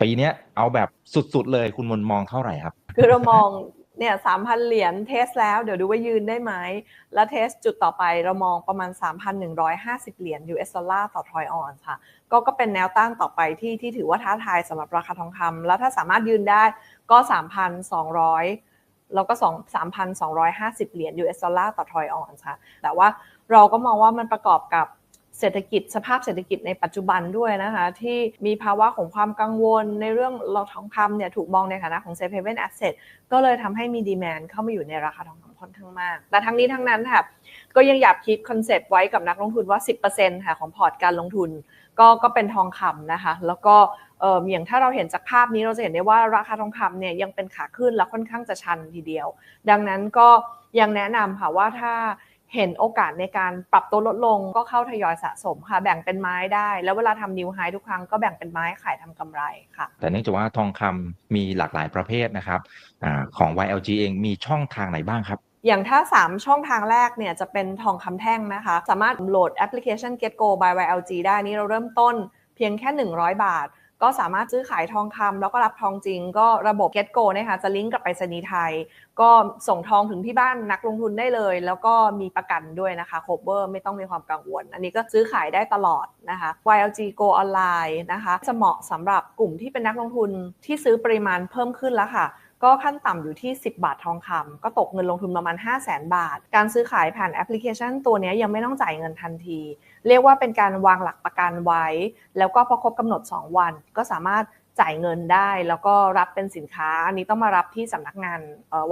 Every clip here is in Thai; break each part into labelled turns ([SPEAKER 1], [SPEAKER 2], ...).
[SPEAKER 1] ปีนี้เอาแบบสุดๆเลยคุณมนมองเท่าไหร่ครับ
[SPEAKER 2] คือเรามองเนี่ยสามพันเหรียญเทสแล้วเดี๋ยวดูว่ายืนได้ไหม แล้วเทสจุดต่อไปเรามองประมาณ 3,150 เหรียญ US ดอลลาร์ต่อทรอยออนค่ะ ก็ก็เป็นแนวต้านต่อไปที่ที่ถือว่าท้าทายสำหรับราคาทองคำแล้วถ้าสามารถยืนได้ก็ 3,200 แล้วก็ 2 3,250 เหรียญ US ดอลลาร์ต่อทรอยออนค่ะ แต่ว่าเราก็มองว่ามันประกอบกับ เศรษฐกิจสภาพเศรษฐกิจในปัจจุบันด้วยนะคะ ที่มีภาวะของความกังวลในเรื่องเราทองคำเนี่ยถูกมองในฐานะของ safe haven asset ก็เลยทำให้มีดีแมนเข้ามาอยู่ในราคาทองคำค่อนข้างมาก แต่ทั้งนี้ทั้งนั้นค่ะก็ยังอยากคิดคอนเซปต์ไว้กับนักลงทุนว่า 10%ค่ะของพอร์ตการลงทุน ก็ก็เป็นทองคำนะคะ แล้วก็เอ่ออย่างถ้าเราเห็นจากภาพนี้เราจะเห็นได้ว่าราคาทองคำเนี่ยยังเป็นขาขึ้นและค่อนข้างจะชันทีเดียว ดังนั้นก็ยังแนะนำค่ะว่าถ้า เห็นโอกาสในการปรับตัวลดลงก็เข้าทยอยสะสมค่ะ แบ่งเป็นไม้ได้ แล้วเวลาทำนิวไฮทุกครั้งก็แบ่งเป็นไม้ขายทำกำไรค่ะ
[SPEAKER 1] แต่เนื่องจากว่าทองคำมีหลากหลายประเภทนะครับอาของ YLG เองมีช่องทางไหนบ้างครับ
[SPEAKER 2] อย่างถ้า 3 ช่องทางแรกเนี่ยจะเป็นทองคำแท่งนะคะ สามารถโหลดแอปพลิเคชัน GetGo by YLG ได้นี่เราเริ่มต้นเพียงแค่ 100 บาท ก็สามารถซื้อขายทองคำแล้วก็รับทองจริง ก็ระบบ GetGo นะคะจะลิงก์กับไปรษณีย์ไทย ก็ส่งทองถึงที่บ้านนักลงทุนได้เลย แล้วก็มีประกันด้วยนะคะโคเวอร์ไม่ต้องมีความกังวล อันนี้ก็ซื้อขายได้ตลอดนะคะ YLG Go Online นะคะจะเหมาะสำหรับกลุ่มที่เป็นนักลงทุนที่ซื้อปริมาณเพิ่มขึ้นแล้วค่ะ ก็ขั้นต่ำอยู่ที่ 10 บาททองคำก็ตกเงินลงทุนประมาณ 5 0 0แสนบาท การซื้อขายผ่านแอปพลิเคชันตัวนี้ยังไม่ต้องจ่ายเงินทันที เรียกว่าเป็นการวางหลักประกันไว้ แล้วก็พอครบกำหนด 2 วัน ก็สามารถ จ่ายเงินได้ แล้วก็รับเป็นสินค้าอันนี้ต้องมารับที่สำนักงาน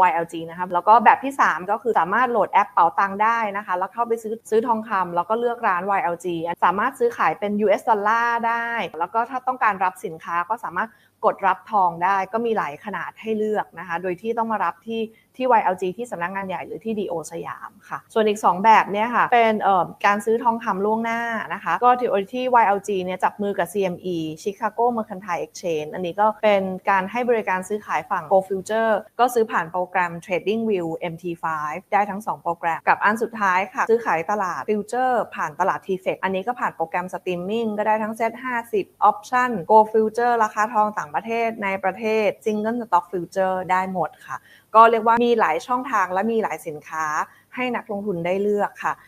[SPEAKER 2] YLG นะครับแล้วก็แบบที่ 3 ก็คือสามารถโหลดแอปเป๋าตังค์ได้นะคะ แล้วเข้าไปซื้อซื้อทองคำแล้วก็เลือกร้าน YLG สามารถซื้อขายเป็น US ดอลลาร์ได้ แล้วก็ถ้าต้องการรับสินค้าก็สามารถกดรับทองได้ก็มีหลายขนาดให้เลือกนะคะ โดยที่ต้องมารับที่ที่ YLG ที่สำนักงานใหญ่หรือที่ DO สยามค่ะ ส่วนอีก 2 แบบเนี่ยค่ะ เป็นการซื้อทองคำล่วงหน้านะคะ ก็ที่ YLG เนี่ยจับมือกับ CME Chicago Mercantile Exchange อันนี้ก็เป็นการให้บริการซื้อขายฝั่ง Go Future ก็ซื้อผ่านโปรแกรม Trading View MT5 ได้ทั้ง 2 โปรแกรม กับอันสุดท้ายค่ะ ซื้อขายตลาด Future ผ่านตลาด TFX อันนี้ก็ผ่านโปรแกรม Streaming ก็ได้ทั้ง Set 50 Option Go Future ราคาทองต่างประเทศในประเทศ Single Stock Future ได้หมดค่ะ ก็เรียกว่ามีหลายช่องทางและมีหลายสินค้าให้นักลงทุนได้เลือกค่ะ